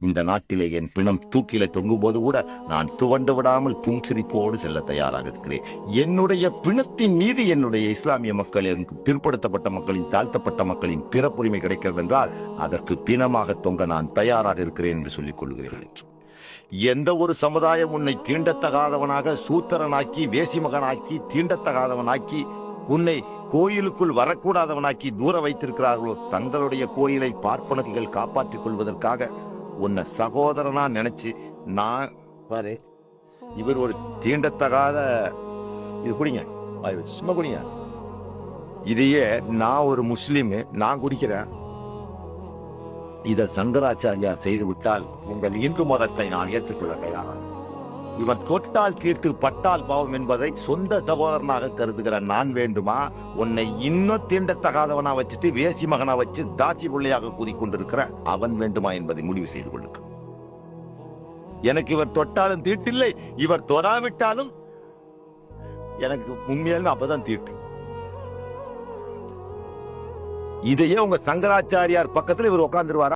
இந்த நாட்டிலே என் பிணம் தூக்கில தொங்கும் போது கூட நான் துவண்டு விடாமல் புன்சிரிப்போடு செல்ல தயாராக இருக்கிறேன் என்னுடைய பிணத்தின் மீது என்னுடைய இஸ்லாமிய மக்களின் பிற்படுத்தப்பட்ட மக்களின் தாழ்த்தப்பட்ட மக்களின் பிறப்புரிமை கிடைக்கிறது என்றால் அதற்கு பிணமாக தொங்க நான் தயாராக இருக்கிறேன் என்று சொல்லிக் கொள்கிறேன் என்று. எந்த ஒரு சமுதாயம் உன்னை தீண்டத்தகாதவனாக சூத்திரனாக்கி வேசிமகனாக்கி தீண்டத்தகாதவனாக்கி உன்னை கோயிலுக்குள் வரக்கூடாதவனாக்கி தூர வைத்திருக்கிறார்களோ தங்களுடைய கோயிலை பார்ப்பனர்கள் காப்பாற்றிக் கொள்வதற்காக உன்னை சகோதரனா நினைச்சு நான் பாரு இவர் ஒரு தீண்டத்தகாத இது குடிங்க சும்மா குடிங்க. இதையே நான் ஒரு முஸ்லீம் நான் குடிக்கிறேன். இத சங்கராச்சாரியார் செய்து விட்டால் உங்கள் இந்து மதத்தை நான் ஏற்றுக்கொள்ள தயாராக இவன் தொட்டால் தீர்த்து பட்டால் பாவம் என்பதை சொந்த சகோதரனாக கருதுகிற நான் வேண்டுமா? உன்னை இன்னும் தீண்டத்தகாதவனா வச்சுட்டு வேசி மகனா வச்சு தாசி பிள்ளையாக கூறிக்கொண்டிருக்கிற அவன் வேண்டுமா என்பதை முடிவு செய்து கொள்ளுங்க எனக்கு இவர் தொட்டாலும் தீட்டில்லை இவர் தொடாவிட்டாலும் எனக்கு உண்மையில அப்பதான் தீட்டு. இதையே உங்க சங்கராச்சாரியார் பக்கத்துல இவர் உட்கார்ந்துருவாரா